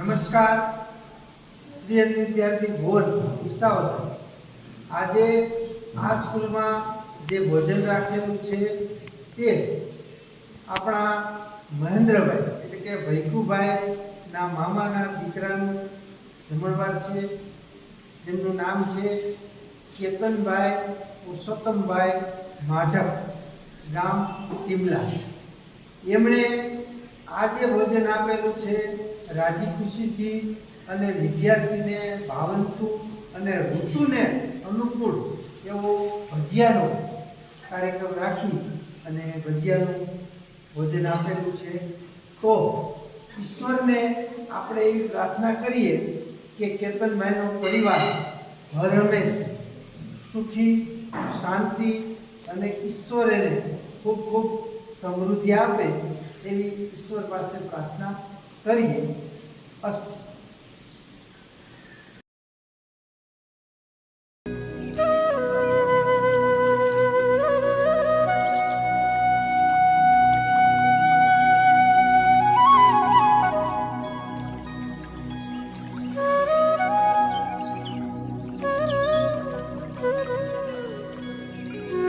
નમસ્કાર. શ્રી વિદ્યાર્થી બોર્ડ વિસાવદર. આજે આ સ્કૂલમાં જે ભોજન રાખેલું છે તે આપણા મહેન્દ્રભાઈ, એટલે કે ભૈકુભાઈના મામાના દીકરાનું જમણવાર છે. જેમનું નામ છે કેતનભાઈ પુરુષોત્તમભાઈ માઢક ગામ ટીમલા. એમણે આ જે ભોજન આપેલું છે રાજી ખુશીથી અને વિદ્યાર્થીને ભાવનતું અને ઋતુને અનુકૂળ એવો ભજીયાનો કાર્યક્રમ રાખી અને ભજીયાનું ભોજન આપેલું છે. તો ઈશ્વરને આપણે એવી પ્રાર્થના કરીએ કે કેતન માયનો પરિવાર હર હંમેશ સુખી, શાંતિ અને ઈશ્વર એને ખૂબ ખૂબ સમૃદ્ધિ આપે. એવી ઈશ્વર પાસે પ્રાર્થના કરીએ. અસ્તુ